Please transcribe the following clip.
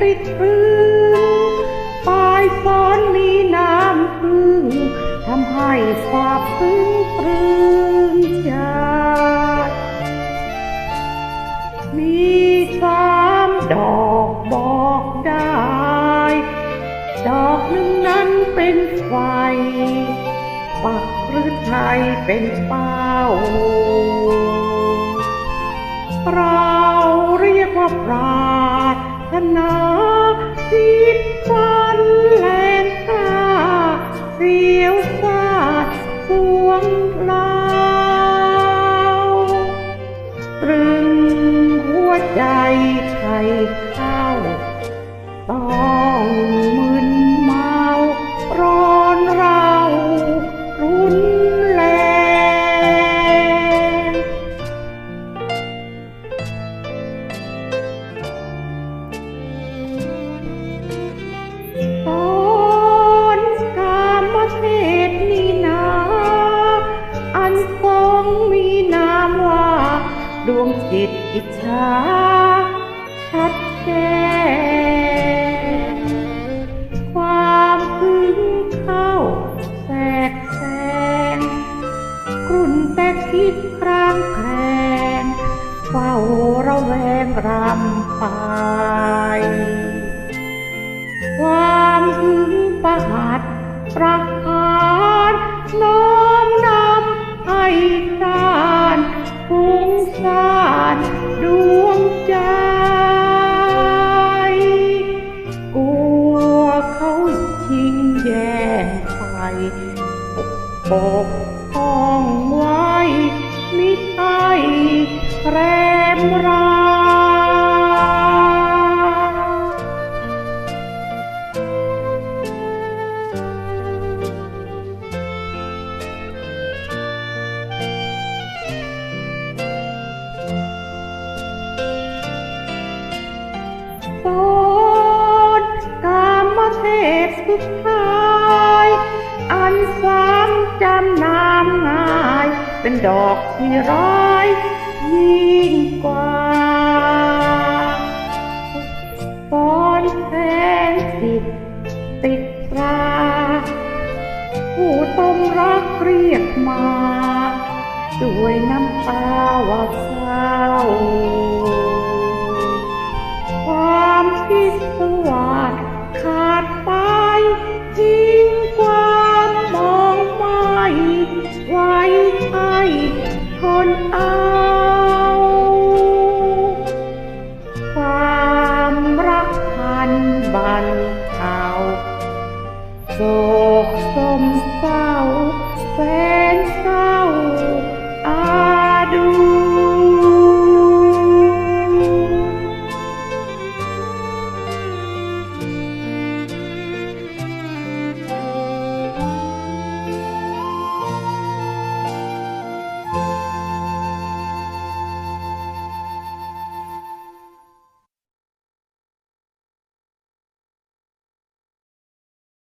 ติดพึ่งปลายฟ้อนมีน้ำพึ่งทำให้ฝาพึ่งปรื้มใจมีสามดอกบอกได้ ดอกหนึ่งนั้นเป็นไฟ ปักหรือไทยเป็นเป้า มีนามว่า ดวงจิตอิจฉาชัดแจ้งความพึงเข้าแทรกแซงกรุ่นแต่คิดครางแคลงเฝ้าระแวงรำไปความหึงประหัดประ ห้องไว้มิไอแรมราพสุดท้าย อันสามจำนา เป็นดอกที่ร้ายยิ่งกว่าตอนแสนสิบติดตราผู้ต้มรักเรียกมา ด้วยน้ำตาว่าเศร้า สมเศร้าแฟ